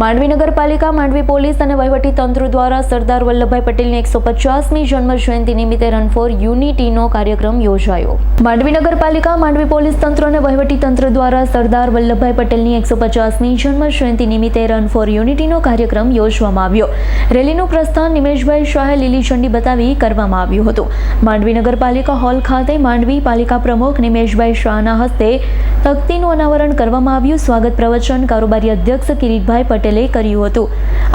માંડવી નગરપાલિકા, માંડવી પોલીસ અને વહીવટી તંત્ર દ્વારા સરદાર વલ્લભભાઈ પટેલની એકસો પચાસમી જન્મ જયંતિ નિમિત્તે રન ફોર યુનિટીનો કાર્યક્રમ યોજાયો. માંડવી નગરપાલિકા, માંડવી પોલીસ તંત્ર અને વહીવટી તંત્ર દ્વારા સરદાર વલ્લભભાઈ પટેલની એકસો પચાસમી જન્મ જયંતિ નિમિત્તે રન ફોર યુનિટીનો કાર્યક્રમ યોજવામાં આવ્યો. રેલીનું પ્રસ્થાન નિમેશભાઈ શાહે લીલી ઝંડી બતાવી કરવામાં આવ્યું હતું. માંડવી નગરપાલિકા હોલ ખાતે માંડવી પાલિકા પ્રમુખ નિમેશભાઈ શાહના હસ્તે તકતીનું અનાવરણ કરવામાં આવ્યું. સ્વાગત પ્રવચન કારોબારી અધ્યક્ષ કિરીટભાઈ પટેલે કર્યું હતું.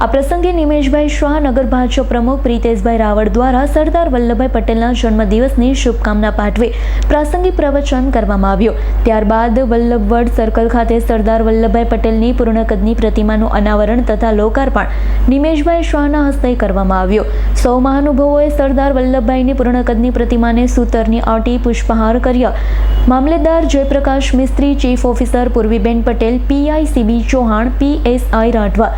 આ પ્રસંગે નિમેશભાઈ શાહ, નગર ભાજપ પ્રમુખ પ્રિતેશભાઈ રાવળ દ્વારા સરદાર વલ્લભભાઈ પટેલના જન્મદિવસની શુભકામના પાઠવી પ્રાસંગિક પ્રવચન કરવામાં આવ્યું. ત્યારબાદ વલ્લભવડ સર્કલ ખાતે સરદાર વલ્લભભાઈ પટેલની પૂર્ણકદની પ્રતિમાનું અનાવરણ તથા લોકાર્પણ નિમેશભાઈ શાહના હસ્તે કરવામાં આવ્યું. સૌ મહાનુભાવોએ સરદાર વલ્લભભાઈની પૂર્ણકદની પ્રતિમાને સૂતરની આટી પુષ્પહાર કર્યા. મામલેદાર Jayprakash Mistry, chief officer Purviben Patel PI C B Chauhan, PSI Rathwa.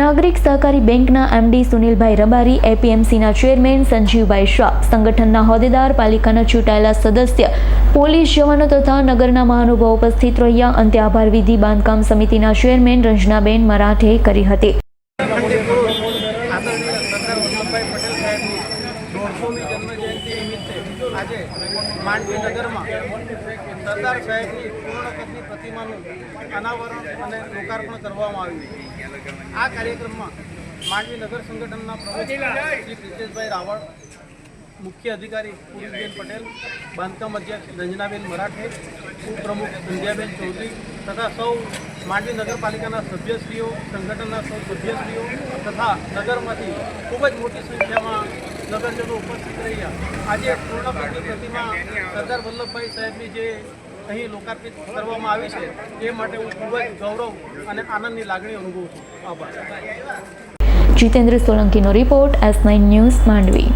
નાગરિક સહકારી બેંકના એમડી સુનિલભાઈ રબારી, એપીએમસીના ચેરમેન સંજીવભાઈ શાહ, સંગઠનના હોદ્દેદાર, પાલિકાના ચૂંટાયેલા સદસ્ય, પોલીસ જવાનો તથા નગરના મહાનુભાવો ઉપસ્થિત રહ્યા. અંતે આભાર વિધિ બાંધકામ સમિતિના ચેરમેન રંજનાબેન મરાઠે કરી હતી આદરણીય સરદાર વલ્લભભાઈ પટેલ સાહેબની દોઢસોમી જન્મજયંતિ નિમિત્તે આજે માંડવી નગરમાં સરદાર સાહેબની પૂર્ણકદની પ્રતિમાનું અનાવરણ અને લોકાર્પણ કરવામાં આવ્યું. આ કાર્યક્રમમાં માંડવી નગર સંગઠનના પ્રમુખ શ્રી પ્રિતેશભાઈ રાવળ, મુખ્ય અધિકારી પુરીશબેન પટેલ, બાંધકામ અધ્યક્ષ રંજનાબેન મરાઠે, ઉપપ્રમુખ સંધ્યાબેન ચૌધરી તથા સૌ માંડવી નગરપાલિકાના સભ્યશ્રીઓ, સંગઠનના સૌ સભ્યશ્રીઓ તથા નગરમાંથી ખૂબ જ મોટી સંખ્યામાં નગરજનો ઉપસ્થિત રહ્યા. આજે પૂર્ણકૃતિ પ્રતિમા સરદાર વલ્લભભાઈ સાહેબની જે અહીં લોકાર્પિત કરવામાં આવી છે, એ માટે હું ખૂબ જ ગૌરવ અને આનંદની લાગણી અનુભવું છું. આભાર. Jitendra સોલંકીનો report S nine news Mandvi.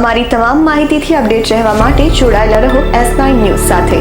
અમારી તમામ માહિતીથી અપડેટ રહેવા માટે જોડાયેલા રહો એસ નાઇન ન્યૂઝ સાથે.